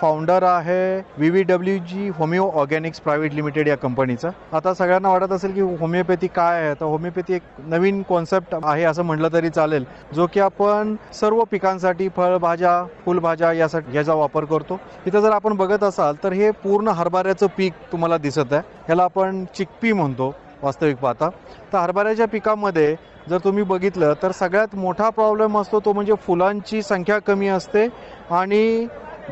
Founder आहे V V W G homeo organics private limited या कंपनीचा आता सगळ्यांना वाटत असेल की होमिओपॅथी काय आहे? तर होमिओपॅथी एक नवीन कॉन्सेप्ट आहे असं म्हटलं तरी चालेल. जो की आपण सर्व पिकांसाठी फळभाज्या फुलभाज्या यासाठी याचा वापर करतो. इथं जर आपण बघत असाल तर हे पूर्ण हरभऱ्याचं पीक तुम्हाला दिसत आहे. ह्याला आपण चिकपी म्हणतो वास्तविक पाहता. तर हरभऱ्याच्या पिकामध्ये जर तुम्ही बघितलं तर सगळ्यात मोठा प्रॉब्लेम असतो तो म्हणजे फुलांची संख्या कमी असते आणि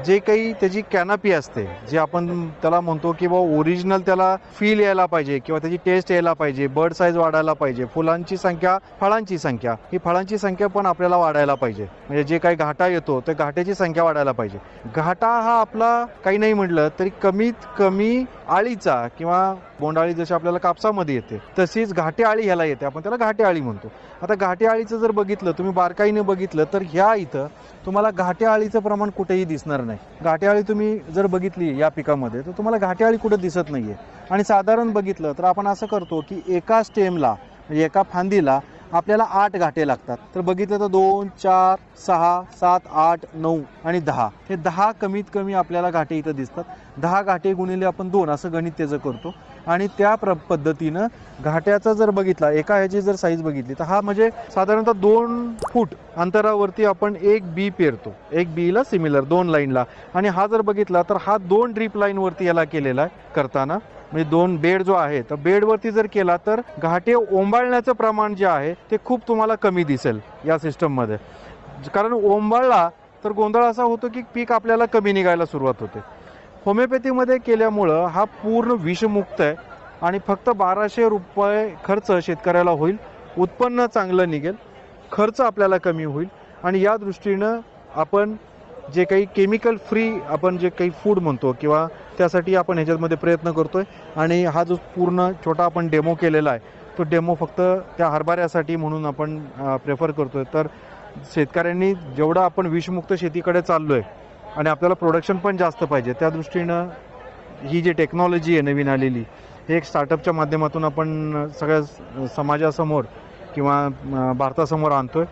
जे काही त्याची कॅनपी असते जे आपण त्याला म्हणतो की बा ओरिजिनल त्याला फील यायला पाहिजे किंवा त्याची टेस्ट यायला पाहिजे बर्ड साईज वाढायला पाहिजे फुलांची संख्या फळांची संख्या ही फळांची संख्या पण आपल्याला वाढायला पाहिजे. म्हणजे जे काही घाटा येतो तर घाट्याची संख्या वाढायला पाहिजे. घाटा हा आपला काही नाही म्हटलं तरी कमीत कमी आळीचा किंवा बोंडाळी जशी आपल्याला कापसामध्ये येते तशीच घाटे आळी ह्याला येते. आपण त्याला घाटे आळी म्हणतो. आता घाटे आळीचं जर बघितलं तुम्ही बारकाईने बघितलं तर ह्या इथं तुम्हाला घाटे आळीचं प्रमाण कुठेही दिसणार नाही. घाटेआळी तुम्ही जर बघितली या पिकामध्ये तर तुम्हाला घाटेआळी कुठं दिसत नाही आहे आणि साधारण बघितलं तर आपण असं करतो की एका स्टेमला म्हणजे एका फांदीला आपल्याला आठ घाटे लागतात. तर बघितलं तर दोन चार सहा सात आठ नऊ आणि दहा. हे दहा कमीत कमी आपल्याला घाटे इथं दिसतात. दहा घाटे गुणिले आपण दोन असं गणित त्याचं करतो. आणि त्या प्र पद्धतीनं घाट्याचा जर बघितला एका ह्याची जर साईज बघितली तर हा म्हणजे साधारणतः दोन फूट अंतरावरती आपण एक बी पेरतो. एक बीला सिमिलर दोन लाईनला आणि हा जर बघितला तर हा दोन ड्रीप लाईनवरती याला केलेला आहे करताना. म्हणजे दोन बेड जो आहे तर बेडवरती जर केला तर घाटे ओंबाळण्याचं प्रमाण जे आहे ते खूप तुम्हाला कमी दिसेल या सिस्टममध्ये. कारण ओंबाळला तर गोंधळ असा होतो की पीक आपल्याला कमी निघायला सुरुवात होते. होमिओपॅथीमध्ये केल्यामुळं हा पूर्ण विषमुक्त आहे आणि फक्त बाराशे रुपये खर्च शेतकऱ्याला होईल उत्पन्न चांगलं निघेल खर्च आपल्याला कमी होईल आणि या दृष्टीनं आपण जे काही केमिकल फ्री आपण जे काही फूड म्हणतो किंवा त्यासाठी आपण ह्याच्यामध्ये प्रयत्न करतोय. आणि हा जो पूर्ण छोटा आपण डेमो केलेला आहे तो डेमो फक्त त्या हरभऱ्यासाठी म्हणून आपण प्रेफर करतोय. तर शेतकऱ्यांनी जेवढं आपण विषमुक्त शेतीकडे चाललो आहे आणि आपल्याला प्रोडक्शन पण जास्त पाहिजे त्या दृष्टीनं ही जी टेक्नॉलॉजी आहे नवीन आलेली हे एक स्टार्टअपच्या माध्यमातून आपण सगळ्या समाजासमोर किंवा भारतासमोर भारतासमोर आणतोय.